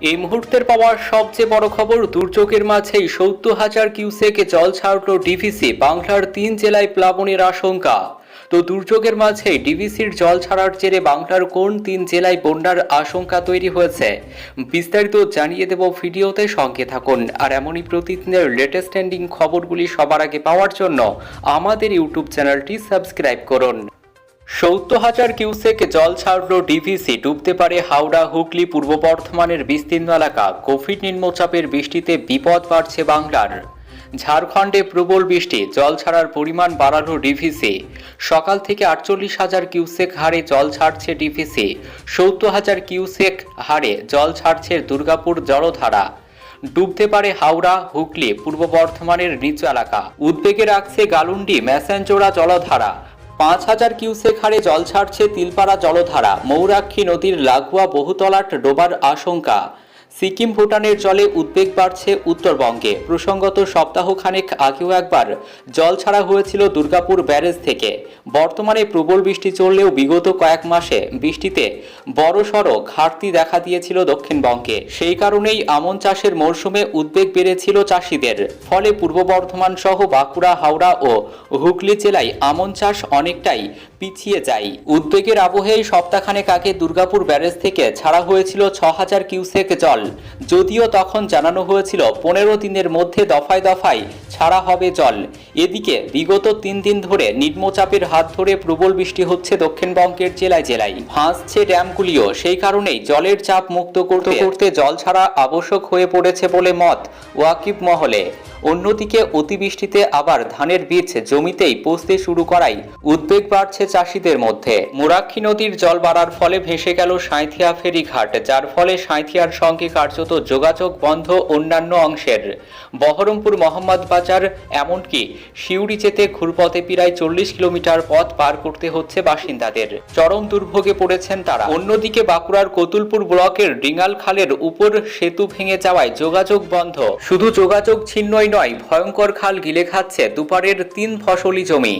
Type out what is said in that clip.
এই মুহূর্তের পাওয়া সবচেয়ে বড় খবর, দুর্যোগের মাঝেই সত্তর হাজার কিউসেকে জল ছাড়ল ডিভিসি বাংলার তিন জেলায় প্লাবনের আশঙ্কা। তো দুর্যোগের মাঝে ডিভিসির জল ছাড়ার জেরে বাংলার কোন তিন জেলায় বন্যার আশঙ্কা তৈরি হয়েছে, বিস্তারিত জানিয়ে দেব ভিডিওতে সঙ্গে থাকুন। আর এমনই প্রতিদিনের লেটেস্ট ট্রেন্ডিং খবরগুলি সবার আগে পাওয়ার জন্য আমাদের ইউটিউব চ্যানেলটি সাবস্ক্রাইব করুন। সত্তর হাজার কিউসেক জল ছাড়ল ডিভিসি। ডুবতে পারে হাওড়া, হুগলি, পূর্ব বর্ধমানের বিস্তীর্ণ এলাকা। কোভিড নিম্নচাপের বৃষ্টিতে বিপদ বাড়ছে বাংলার। ঝাড়খণ্ডে প্রবল বৃষ্টি, জল ছাড়ার পরিমাণ বাড়ালো ডিভিসি। সকাল থেকে আটচল্লিশ হাজার কিউসেক হারে জল ছাড়ছে ডিভিসি। সত্তর হাজার কিউসেক হারে জল ছাড়ছে দুর্গাপুর জলধারা। ডুবতে পারে হাওড়া, হুগলি, পূর্ব বর্ধমানের নিচু এলাকা। উদ্বেগে রাখছে গালুন্ডি ম্যাসেঞ্জোড়া জলধারা। পাঁচ হাজার কিউসেক হারে জল ছাড়ছে তিলপাড়া জলধারা। মৌরাক্ষী নদীর লাগোয়া বহুতলাট ডোবার আশঙ্কা। সিকিম ভুটানের জলে উদ্বেগ বাড়ছে উত্তরবঙ্গে। প্রসঙ্গত সপ্তাহখানেক আগেও একবার জল ছাড়া হয়েছিল দুর্গাপুর ব্যারেজ থেকে। বর্তমানে প্রবল বৃষ্টি চললেও বিগত কয়েক মাসে বৃষ্টিতে বড়সড় ঘাটতি দেখা দিয়েছিল দক্ষিণবঙ্গে। সেই কারণেই আমন চাষের মরশুমে উদ্বেগ বেড়েছিল চাষিদের। ফলে পূর্ব বর্ধমান সহ বাঁকুড়া, হাওড়া ও হুগলি জেলায় আমন চাষ অনেকটাই পিছিয়ে যায়। উদ্বেগের আবহেই সপ্তাহখানেক আগে দুর্গাপুর ব্যারেজ থেকে ছাড়া হয়েছিল ছ হাজার কিউসেক জল। যদিও তখন জানানো হয়েছিল, পনেরো দিনের মধ্যে দফায় দফায় ছাড়া হবে জল। এদিকে বিগত তিন দিন ধরে নিম্নচাপের হাত ধরে প্রবল বৃষ্টি হচ্ছে দক্ষিণবঙ্গের জেলায় জেলায়। ভাসছে ড্যামগুলিও, সেই কারণেই জলের চাপ মুক্ত করতে করতে জল ছাড়া আবশ্যক হয়ে পড়েছে বলে মত ওয়াকিব মহলে। অন্যদিকে অতিবৃষ্টিতে আবার ধানের বীজ জমিতেই পচতে শুরু করায় উদ্বেগ বাড়ছে চাষিদের মধ্যে। মোরাক্ষী নদীর জল বাড়ার ফলে ভেসে গেল সাঁইথিয়া ফেরিঘাট, যার ফলে সাঁইথিয়ার সঙ্গে কার্যত যোগাযোগ বন্ধ অন্যান্য অংশের। বহরমপুর মোহাম্মদ বাজার, এমনকি শিউড়ি যেতে ঘুরপথে প্রায় চল্লিশ কিলোমিটার পথ পার করতে হচ্ছে বাসিন্দাদের। চরম দুর্ভোগে পড়েছেন তারা। অন্যদিকে বাঁকুড়ার কতুলপুর ব্লকের ডিঙ্গাল খালের উপর সেতু ভেঙে যাওয়ায় যোগাযোগ বন্ধ। শুধু যোগাযোগ ছিন্নই নয়, ভয়ঙ্কর খাল গিলে খাচ্ছে দুপারের তিন ফসলি জমি।